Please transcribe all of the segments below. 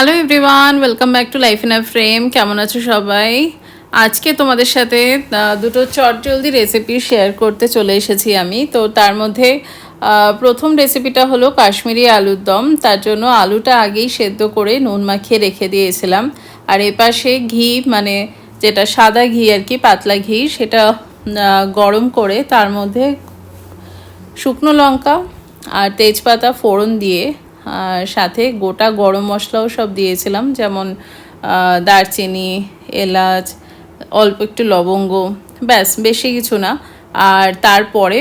Hello everyone welcome back to life in a frame কেমন আছো সবাই? আজকে তোমাদের সাথে দুটো চটজলদি রেসিপি শেয়ার করতে চলে এসেছি আমি। তো তার মধ্যে প্রথম রেসিপিটা হলো কাশ্মীরি আলুর দম। তার জন্য আলুটা আগেই সেদ্ধ করে নুন মাখিয়ে রেখে দিয়েছিলাম। আর এপাশে ঘি মানে যেটা সাদা ঘি আর কি, পাতলা ঘি, সেটা গরম করে তার মধ্যে শুকনো লঙ্কা আর তেজপাতা ফোড়ন দিয়ে সাথে গোটা গরম মশলাও সব দিয়েছিলাম, যেমন দারচিনি, এলাচ, অল্প একটু লবঙ্গ, ব্যাস, বেশি কিছু না। আর তারপরে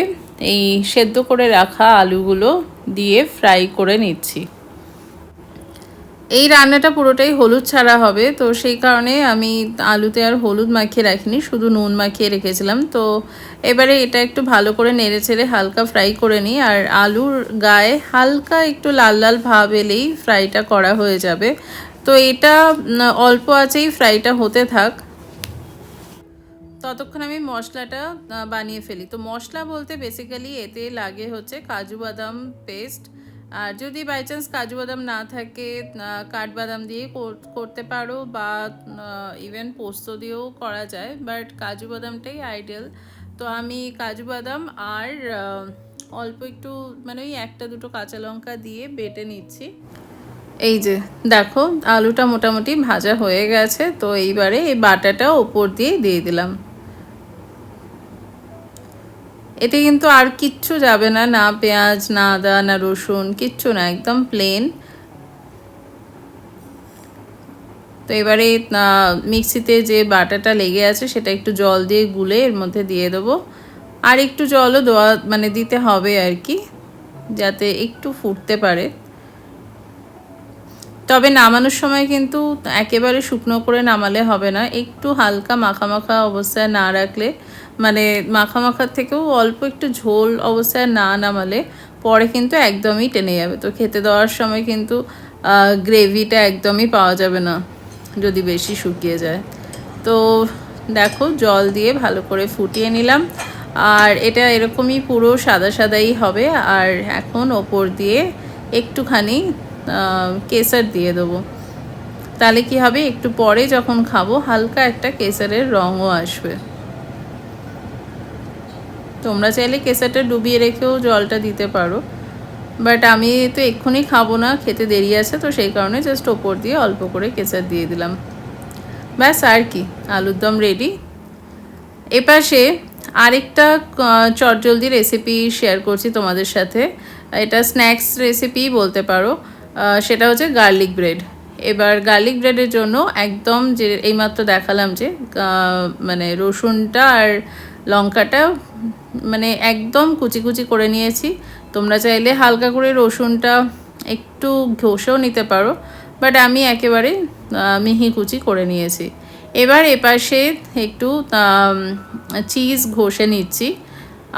এই সেদ্ধ করে রাখা আলুগুলো দিয়ে ফ্রাই করে নিচ্ছি। এই রান্নাটা পুরোটাই হলুদ ছাড়া হবে, তো সেই কারণে আমি আলুতে আর হলুদ মাখিয়ে রাখিনি, শুধু নুন মাখিয়ে রেখেছিলাম। তো এবারে এটা একটু ভালো করে নেড়ে চেড়ে হালকা ফ্রাই করে নিই, আর আলুর গায়ে হালকা একটু লাল লাল ভাব এলেই ফ্রাইটা করা হয়ে যাবে। তো এটা অল্প আছেই ফ্রাইটা হতে থাক। ততক্ষণ আমি মশলাটা বানিয়ে ফেলি। তো মশলা বলতে বেসিক্যালি এতে লাগে হচ্ছে কাজু বাদাম পেস্ট আর যদি বাই চান্স কাজু বাদাম না থাকে কাঠবাদাম দিয়ে কর- করতে পারো বা ইভেন পোস্ত দিয়েও করা যায় বাট কাজু বাদামটাই আইডিয়াল তো আমি কাজু বাদাম আর অল্প একটু মানে ওই একটা দুটো কাঁচা লঙ্কা দিয়ে বেটে নিচ্ছি। এই যে, দেখো, আলুটা মোটামুটি ভাজা হয়ে গেছে, তো এইবারে এই বাটাটা ওপর দিয়ে দিয়ে দিলাম। এতে কিন্তু আর কিচ্ছু যাবে না না পেঁয়াজ, না আদা, না রসুন, কিচ্ছু না, একদম প্লেন তো এবারে মিক্সিতে যে বাটাটা লেগে আছে সেটা একটু জল দিয়ে গুলে এর মধ্যে দিয়ে দেবো। আর একটু জলও দেওয়া মানে দিতে হবে আর কি, যাতে একটু ফুটতে পারে। তবে নামানোর সময় কিন্তু একেবারে শুকনো করে নামালে হবে না। একটু হালকা মাখা মাখা অবস্থায় না রাখলে মানে মাখা মাখার থেকেও অল্প একটু ঝোল অবস্থায় না নামালে পরে কিন্তু একদমই টেনে যাবে। তো খেতে দেওয়ার সময় কিন্তু গ্রেভিটা একদমই পাওয়া যাবে না যদি বেশি শুকিয়ে যায়। তো দেখো জল দিয়ে ভালো করে ফুটিয়ে নিলাম। আর এটা এরকমই পুরো সাদা সাদাই হবে। আর এখন ওপর দিয়ে একটুখানি কেসার দিয়ে দেবো। তাহলে কি হবে? একটু পরে যখন খাব, হালকা একটা কেসারের রঙও আসবে। তোমরা চাইলে কেসারটা ডুবিয়ে রেখেও জলটা দিতে পারো। বাট আমি তো এক্ষুনি খাব না, খেতে দেরি আছে, তো সেই কারণে জাস্ট ওপর দিয়ে অল্প করে কেসার দিয়ে দিলাম। ব্যাস, আর কি? আলুর দম রেডি এপাশে আরেকটা চটজলদি রেসিপি শেয়ার করছি তোমাদের সাথে। এটা স্ন্যাক্স রেসিপি বলতে পারো। সেটা হচ্ছে গার্লিক ব্রেড এবার গার্লিক ব্রেডের জন্য একদম যে এইমাত্র দেখালাম যে মানে রসুনটা আর লঙ্কাটা মানে একদম কুচি কুচি করে নিয়েছি। তোমরা চাইলে হালকা করে রসুনটা একটু ঘষেও নিতে পারো বাট আমি একেবারে মিহি কুচি করে নিয়েছি। এবার এপাশে একটু চিজ ঘষে নিচ্ছি,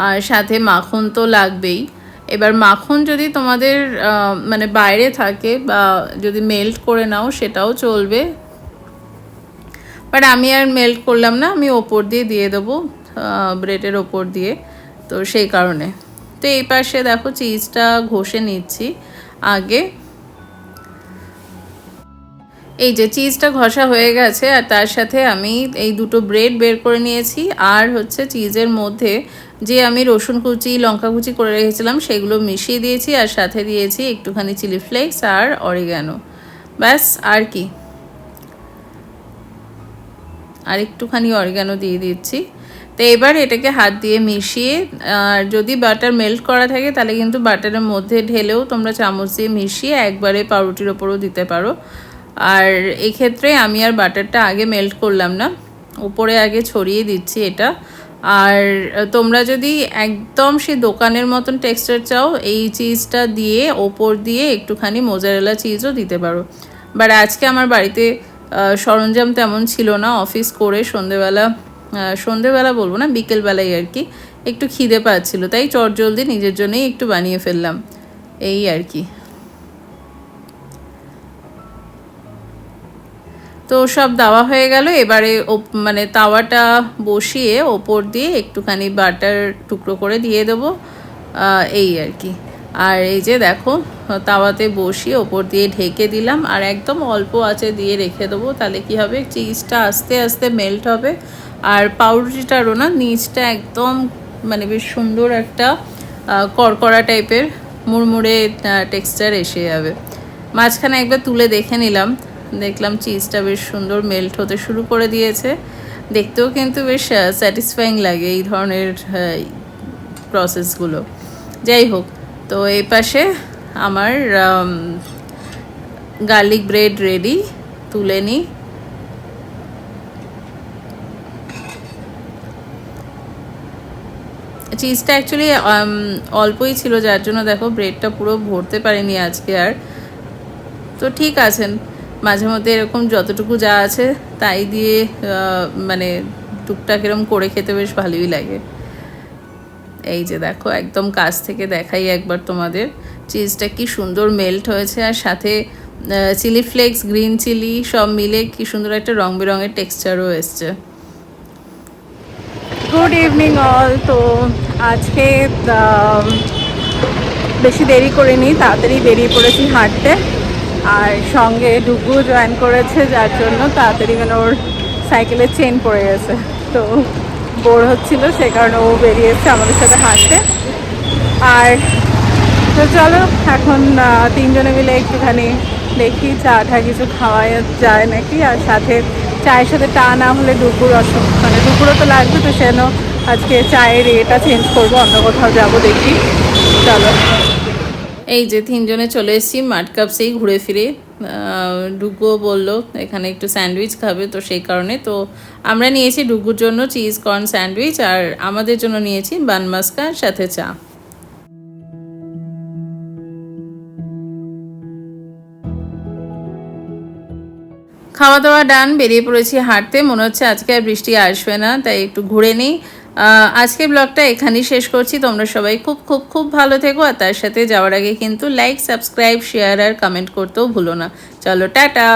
আর সাথে মাখন তো লাগবেই। এবার মাখন যদি তোমাদের মানে বাইরে থাকে বা যদি মেল্ট করে নাও, সেটাও চলবে। বাট আমি আর মেল্ট করলাম না, আমি ওপর দিয়ে দিয়ে দেবো ব্রেডের ওপর দিয়ে, তো সেই কারণে। তো এই পাশে দেখো চিজটা ঘষে নিচ্ছি। আগে এই যে চিজটা ঘষা হয়ে গেছে, আর তার সাথে আমি এই দুটো ব্রেড বের করে নিয়েছি, আর হচ্ছে চিজের মধ্যে যে আমি রসুন কুচি, লঙ্কা কুচি করে রেখেছিলাম, সেগুলো মিশিয়ে দিয়েছি, আর সাথে দিয়েছি একটুখানি চিলি ফ্লেক্স আর অরিগানো ব্যাস, আর কি। আর একটুখানি অরিগানো দিয়ে দিচ্ছি। তো এবার এটাকে হাত দিয়ে মিশিয়ে, আর যদি বাটার মেল্ট করা থাকে, তাহলে কিন্তু বাটারের মধ্যে ঢেলেও তোমরা চামচ দিয়ে মিশিয়ে একবারে পাউরুটির ওপরও দিতে পারো। আর এক্ষেত্রে আমি আর বাটারটা আগে মেল্ট করলাম না। উপরে আগে ছড়িয়ে দিচ্ছি এটা। আর তোমরা যদি একদম সেই দোকানের মতন টেক্সচার চাও, এই চিজটা দিয়ে, ওপর দিয়ে একটুখানি মোজারেলা চিজও দিতে পারো। বাট আজকে আমার বাড়িতে সরঞ্জাম তেমন ছিল না। অফিস করে সন্ধেবেলা সন্ধেবেলা বলব না, বিকেলবেলায় আর কি একটু খিদে পাচ্ছিল। তাই চটজলদি নিজের জন্যই একটু বানিয়ে ফেললাম। এই আর কি। তো সব দেওয়া হয়ে গেল। এবারে মানে তাওয়াটা বসিয়ে ওপর দিয়ে একটুখানি বাটার টুকরো করে দিয়ে দেবো এই আর কি। আর এই যে দেখো, তাওয়াতে বসিয়ে ওপর দিয়ে ঢেকে দিলাম। আর একদম অল্প আছে দিয়ে রেখে দেবো, তাহলে কি হবে? চিজটা আস্তে আস্তে মেল্ট হবে। আর পাউরুটিটারও না, নিচটা একদম মানে বেশ সুন্দর একটা কড়কড়া টাইপের, মুড়মুড়ে টেক্সচার এসে যাবে। মাঝখানে একবার তুলে দেখে নিলাম। দেখলাম চিজটা বেশ সুন্দর মেল্ট হতে শুরু করে দিয়েছে। দেখতেও কিন্তু বেশ স্যাটিসফাইং লাগে এই ধরনের প্রসেসগুলো যাই হোক, তো এই পাশে আমার গার্লিক ব্রেড রেডি তুলে নিই চিজটা অ্যাকচুয়ালি অল্পই ছিল, যার জন্য দেখো ব্রেডটা পুরো ভরতে পারিনি আজকে আর। তো ঠিক আছেন। মাঝে মধ্যে এরকম যতটুকু যা আছে তাই দিয়ে মানে টুকটাক এরকম করে খেতে বেশ ভালোই লাগে। এই যে দেখো, একদম কাছ থেকে দেখাই একবার তোমাদের। চিজটা কি সুন্দর মেল্ট হয়েছে আর সাথে চিলি ফ্লেক্স গ্রিন চিলি সব মিলে কি সুন্দর একটা রং বেরঙের টেক্সচারও এসছে। গুড ইভিনিং অল তো আজকে বেশি দেরি করিনি, তাড়াতাড়ি বেরিয়ে পড়েছি হাঁটতে। আর সঙ্গে ডুগু জয়েন করেছে, যার জন্য তাড়াতাড়ি মানে ওর সাইকেলের চেন পড়ে গেছে। তো বোর হচ্ছিল, সে কারণে ও বেরিয়েছে আমাদের সাথে হাঁটতে। আর তো চলো, এখন তিনজনে মিলে একটুখানি দেখি, চা টা কিছু খাওয়া যায় নাকি? আর সাথে চায়ের সাথে চা না হলে দুপুর অসুখ মানে দুপুরও তো লাগবে, তো সেন আজকে চায়ের এটা চেঞ্জ করব, অন্য কোথাও যাব দেখি। চলো। এই যে তিনজনে চলে এসেছি, মাঠ কাপসেই ঘুরে ফিরে। ডুগুও বলল, এখানে একটু স্যান্ডউইচ খাবে তো সেই কারণে। তো আমরা নিয়েছি ডুগুর জন্য চিজ কর্ন স্যান্ডউইচ আর আমাদের জন্য নিয়েছি বান মাস্কা সাথে চা। খাওয়া দাওয়া ডান, বেরিয়ে পড়েছি হাঁটতে। মনে হচ্ছে আজকে আর বৃষ্টি আসবে না, তাই একটু ঘুরে নিই। আজকের ব্লগটা এখানেই শেষ করছি। তোমরা সবাই খুব খুব খুব ভালো থেকো। আর তার সাথে যাওয়ার আগে কিন্তু লাইক সাবস্ক্রাইব শেয়ার আর কমেন্ট করতেও ভুলো না। চলো, টাটা!